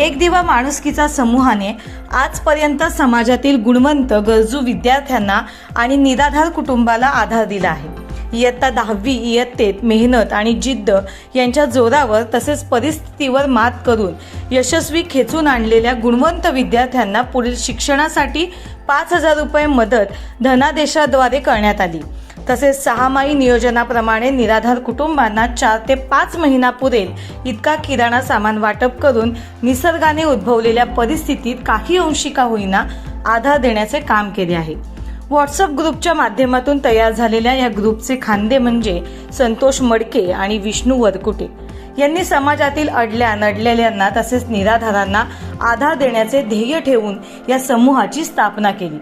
एक दिवा माणुसकीचा समूहाने आजपर्यंत समाजातील गुणवंत गरजू विद्यार्थ्यांना आणि निराधार कुटुंबाला आधार दिला आहे. इयत्ता दहावी इयत्तेत मेहनत आणि जिद्द यांच्या जोरावर तसेच परिस्थितीवर मात करून यशस्वी खेचून आणलेल्या गुणवंत विद्यार्थ्यांना पुढील शिक्षणासाठी पाच हजार रुपये मदत धनादेशाद्वारे करण्यात आली. तसेच सहामाही नियोजनाप्रमाणे निराधार कुटुंबांना चार ते पाच महिना पुरेल इतका किराणा सामान वाटप करून निसर्गाने उद्भवलेल्या परिस्थितीत काही अंशिका होईना आधार देण्याचे काम केले आहे. व्हॉट्सअप ग्रुपच्या माध्यमातून तयार झालेल्या या ग्रुपचे खांदे म्हणजे संतोष मडके आणि विष्णू वरकुटे. यांनी समाजातील अडल्या नडलेल्यांना तसेच निराधारांना आधार देण्याचे ध्येय ठेवून या समूहाची स्थापना केली.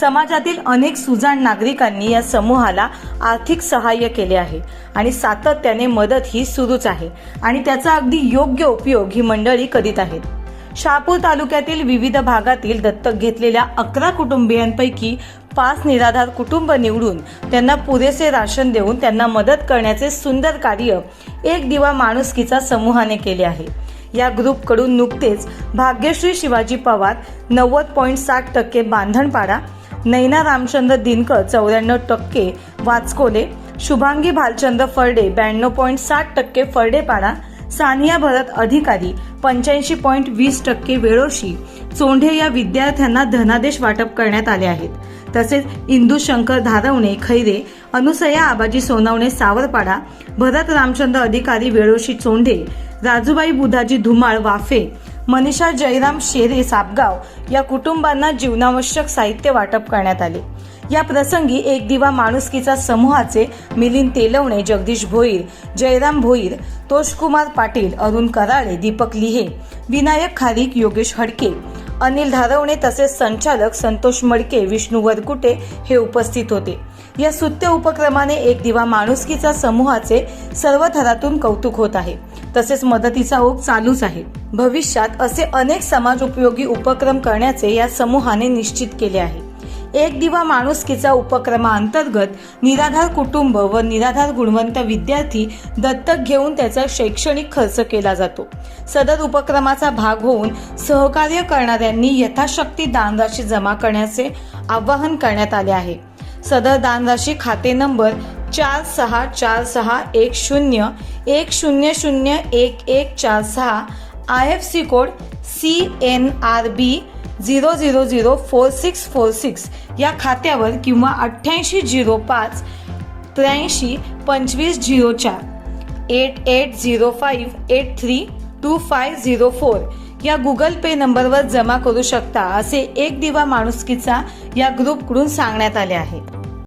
समाजातील अनेक सुजाण नागरिकांनी या समूहाला आर्थिक सहाय्य केले आहे आणि सातत्याने मदत ही सुरूच आहे आणि त्याचा अगदी योग्य उपयोग ही मंडळी करीत आहेत. शहापूर तालुक्यातील विविध भागातील दत्तक घेतलेल्या अकरा कुटुंबियांपैकी पाच निराधार कुटुंब निवडून त्यांना पुरेसे राशन देऊन त्यांना मदत करण्याचे सुंदर कार्य एक दिवा माणुसकीचा समूहाने केले आहे. या ग्रुपकडून नुकतेच भाग्यश्री शिवाजी पवार नव्वद पॉईंट साठ टक्के बांधणपाडा नैना रामचंद्र दिनकर चौऱ्याण्णव टक्के वाचकोले शुभांगी भालचंद्र फर्डे ब्याण्णव पॉईंट साठ टक्के फर्डेपाडा सानिया भरत अधिकारी पंच्याऐंशी पॉईंट वीस टक्के वेळोशी चोंढे या विद्यार्थ्यांना धनादेश वाटप करण्यात आले आहेत. तसेच इंदू शंकर धारवणे खैरे अनुसया आबाजी सोनवणे सावरपाडा भरत रामचंद्र अधिकारी वेळोशी चोंढे राजूबाई बुधाजी धुमाळ वाफे मनीषा जयराम शेरे सापगाव या कुटुंबांना जीवनावश्यक साहित्य वाटप करण्यात आले. या प्रसंगी एक दिवा माणुसकीचा समूहाचे मिलिंद तेलवणे जगदीश भोईर जयराम भोईर तोषकुमार पाटील अरुण कराळे दीपक लिहे विनायक खारिक योगेश हडके अनिल धारवणे तसेच संचालक संतोष मडके विष्णू वरकुटे हे उपस्थित होते. या सुत्य उपक्रमाने एक दिवा माणुसकीचा समूहाचे सर्व थरातून कौतुक होत आहे. तसेच मदतीचा ओघ चालूच आहे. भविष्यात असे अनेक समाज उपयोगी उपक्रम करण्याचे या समूहाने निश्चित केले आहे. एक दिवा माणुसकीचा उपक्रमाअंतर्गत निराधार कुटुंब व निराधार गुणवंत विद्यार्थी दत्तक घेऊन त्याचा शैक्षणिक खर्च केला जातो. सदर उपक्रमाचा भाग होऊन सहकार्य करणाऱ्यांनी यथाशक्ती दानराशी जमा करण्याचे आवाहन करण्यात आले आहे. सदर दानराशी खाते नंबर चार सहा चार सहा एक शून्य एक शून्य शून्य एक एक चार सहा I F C code C N R B zero zero zero four six four six या खात्यावर किंवा अठ्ठ्याऐंशी झिरो पाच त्र्याऐंशी पंचवीस झिरो चार eight eight zero five eight three two five zero four या गुगल पे नंबरवर जमा करू शकता असे एक दिवा माणुसकीचा या ग्रुपकडून सांगण्यात आले आहे.